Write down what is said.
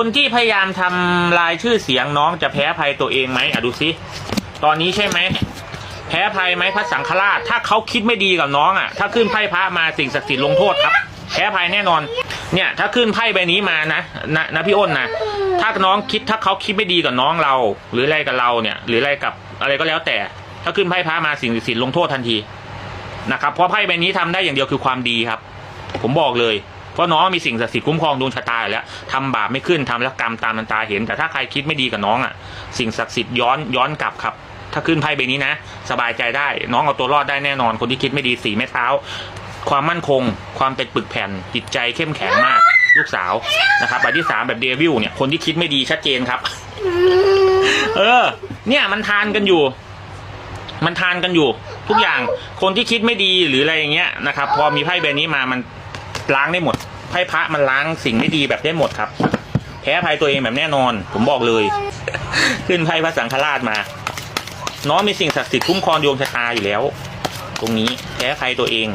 คนที่พยายามทำลายชื่อเสียงน้องจะแพ้ภัยตัวเองไหมอะดูสิตอนนี้ใช่ไหมแพ้ภัยไหมพระสังฆราช ถ้าเขาคิดไม่ดีกับน้องอะ ถ้าขึ้นไพ่พระมาสิ่งศักดิ์สิทธิ์ลงโทษครับ แพ้ภัยแน่นอน เนี่ยถ้าขึ้นไพ่ใบนี้มานะนะนะพี่อ้นนะถ้าน้องคิดถ้าเขาคิดไม่ดีกับน้องเรา หรืออะไรกับเราเนี่ย หรืออะไรกับอะไรก็แล้วแต่ ถ้าขึ้นไพ่พระมาสิ่งศักดิ์สิทธิ์ลงโทษทันทีนะครับเพราะไพ่ใบนี้ทำได้อย่างเดียวคือความดีครับ ผมบอกเลย เพราะน้องมีสิ่งศักดิ์สิทธิ์คุ้มครองดวงชะตาอยู่แล้วทำบาปไม่ขึ้นทำแล้วกรรมตามมันตาเห็น แต่ถ้าใครคิดไม่ดีกับน้องอะ สิ่งศักดิ์สิทธิ์ย้อนย้อนกลับครับ ถ้าขึ้นไพ่ใบนี้นะ สบายใจได้ น้องเอาตัวรอดได้แน่นอน คนที่คิดไม่ดีสีไม้เท้า ความมั่นคง ความเป็นปึกแผ่นจิตใจเข้มแข็งมาก ลูกสาวนะครับใบที่สามแบบเดวิลเนี่ยคนที่คิดไม่ดีชัดเจนครับ เออ เนี่ยมันทานกันอยู่มันทานกันอยู่ ทุกอย่างคนที่คิดไม่ดีหรืออะไรอย่างเงี้ยนะครับ พอมีไพ่ใบนี้มามันล้างได้หมด ไพ่พระมันล้างสิ่งไม่ดีแบบได้หมดครับ แพ้ภัยตัวเองแบบแน่นอน ผมบอกเลย ขึ้นไพ่พระสังฆราชมา น้องมีสิ่งศักดิ์สิทธิ์คุ้มครองดวงชะตาอยู่แล้ว ตรงนี้แพ้ภัยตัวเอง